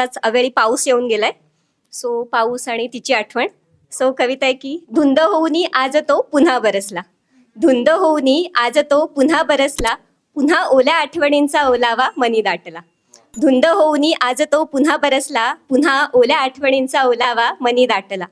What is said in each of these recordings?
आत्ताच अवेळी पाऊस येऊन गेलाय. सो पाऊस आणि तिची आठवण. सो कविता आहे की धुंद होऊनी आज तो पुन्हा बरसला. धुंद होऊनी आज तो पुन्हा बरसला. पुन्हा ओल्या आठवणींचा ओलावा मनी दाटला. धुंद होऊनी आज तो पुन्हा बरसला. पुन्हा ओल्या आठवणींचा ओलावा मनी दाटला.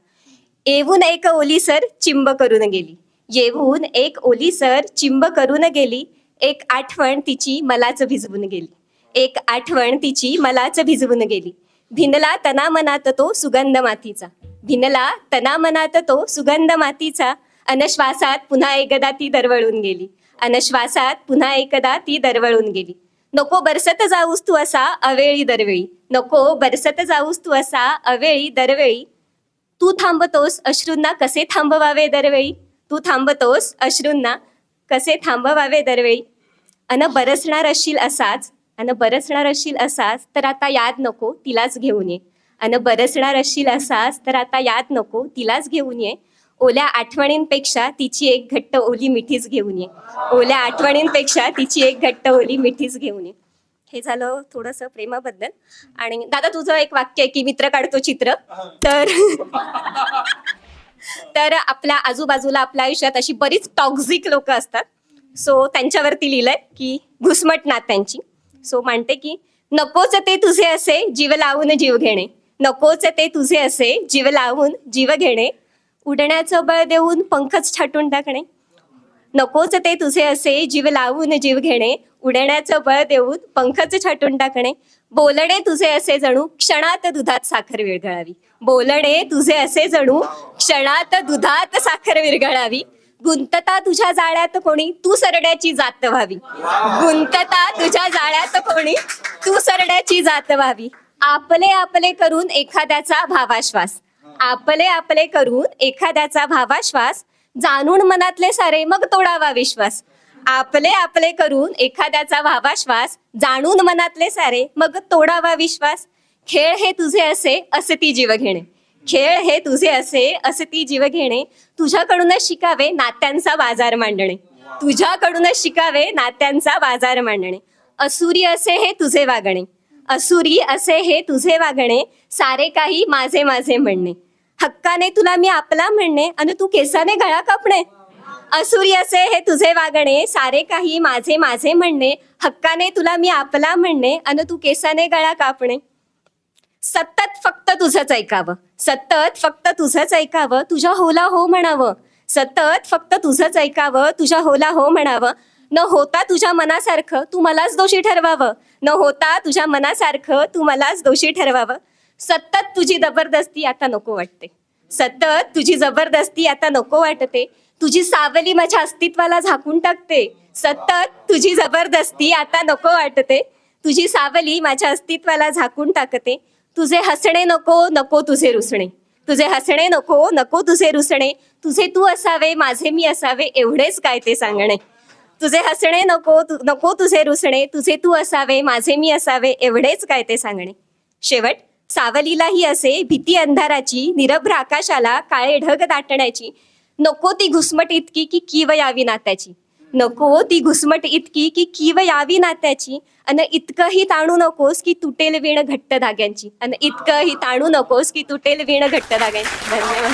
येऊन एक ओली सर चिंब करून गेली. येऊन एक ओली सर चिंब करून गेली. एक आठवण तिची मलाच भिजवून गेली. एक आठवण तिची मलाच भिजवून गेली. भिनला तना मनात तो सुगंध मातीचा. भिनला तना मनात तो सुगंध मातीचा. अनश्वासात पुन्हा एकदा ती दरवळून गेली. अनश्वासात पुन्हा एकदा ती दरवळून गेली. नको बरसत जाऊस तू असा अवेळी दरवेळी. नको बरसत जाऊस तू असा अवेळी दरवेळी. तू थांबतोस अश्रूंना कसे थांबवावे दरवेळी? तू थांबतोस अश्रूंना कसे थांबवावे दरवेळी? अन बरसणार असशील असाच. अन बरसणार असशील असाच तर आता याद नको तिलाच घेऊन ये. अन बरसणार असशील असाच तर आता याद नको तिलाच घेऊन ये. ओल्या आठवणींपेक्षा तिची एक घट्ट ओली मिठीच घेऊन ये. ओल्या आठवणींपेक्षा तिची एक घट्ट ओली मिठीच घेऊन ये. हे झालं थोडंसं प्रेमाबद्दल. आणि दादा तुझं एक वाक्य आहे की मित्र काढतो चित्र. तर तर आपल्या आजूबाजूला आपल्या आयुष्यात अशी बरीच टॉक्झिक लोक असतात. सो त्यांच्यावरती लिहिलंय की घुसमट नात्यांची सो मांडते की नकोच ते तुझे असे जीव लावून जीव घेणे. नकोच ते तुझे असे जीव लावून जीव घेणे. उडण्याचं बळ देऊन पंखच छाटून टाकणे. नकोच ते तुझे असे जीव लावून जीव घेणे. उडण्याचं बळ देऊन पंखच छाटून टाकणे. बोलणे तुझे असे जणू क्षणात दुधात साखर विरघळावी. बोलणे तुझे असे जणू क्षणात दुधात साखर विरघळावी. गुंतता तुझ्या जाळ्यात कोणी? तू सरड्याची जात व्हावी. गुंतता तुझ्या जाळ्यात कोणी? तू सरड्याची जात व्हावी. आपले आपले करून एखाद्याचा भावाश्वास. आपले आपले करून एखाद्याचा भावाश्वास. जाणून मनातले सारे मग तोडावा विश्वास. आपले आपले करून एखाद्याचा भावाश्वास. जाणून मनातले सारे मग तोडावा विश्वास. खेळ हे तुझे असे असे ती जीव घेणे खेळ हे तुझे असे असे ती जीव घेणे. तुझ्याकडूनच शिकावे नात्यांचा बाजार मांडणे. तुझ्याकडूनच शिकावे नात्यांचा बाजार मांडणे. असुरी असे हे तुझे वागणे. असुरी असे हे तुझे वागणे. सारे काही माझे माझे म्हणणे. हक्काने तुला मी आपला म्हणणे आणि तू केसाने गळा कापणे. असुरी असे हे तुझे वागणे. सारे काही माझे माझे म्हणणे. हक्काने तुला मी आपला म्हणणे आणि तू केसाने गळा कापणे. सतत फक्त तुझंच ऐकावं. सतत फक्त तुझंच ऐकावं. तुझ्या होला हो म्हणावं. सतत फक्त तुझंच ऐकावं. तुझ्या होला हो म्हणावं. न होता तुझ्या मनासारखं तू मलाच दोषी ठरवावं. न होता तुझ्या मनासारखं तू मलाच दोषी ठरवावं. सतत तुझी जबरदस्ती आता नको वाटते. सतत तुझी जबरदस्ती आता नको वाटते. तुझी सावली माझ्या अस्तित्वाला झाकून टाकते. सतत तुझी जबरदस्ती आता नको वाटते. तुझी सावली माझ्या अस्तित्वाला झाकून टाकते. तुझे हसणे नको नको तुझे रुसणे. तुझे हसणे नको नको तुझे रुसणे. तुझे तू असावे माझे मी असावे एवढेच काय ते सांगणे. तुझे हसणे नको तु- नको तुझे रुसणे. तुझे तू असावे माझे मी असावे एवढेच काय ते सांगणे. शेवट सावलीलाही असे भीती अंधाराची निरभ्र आकाशाला काळे ढग दाटण्याची नको ती घुसमट इतकी की कीव यावी नात्याची. नको ती घुसमट इतकी की किव यावी नात्याची अन इतकंही ताणू नकोस की तुटेल वीण घट्ट धाग्यांची. अन इतकंही ताणू नकोस की तुटेल वीण घट्ट धाग्यांची. धन्यवाद.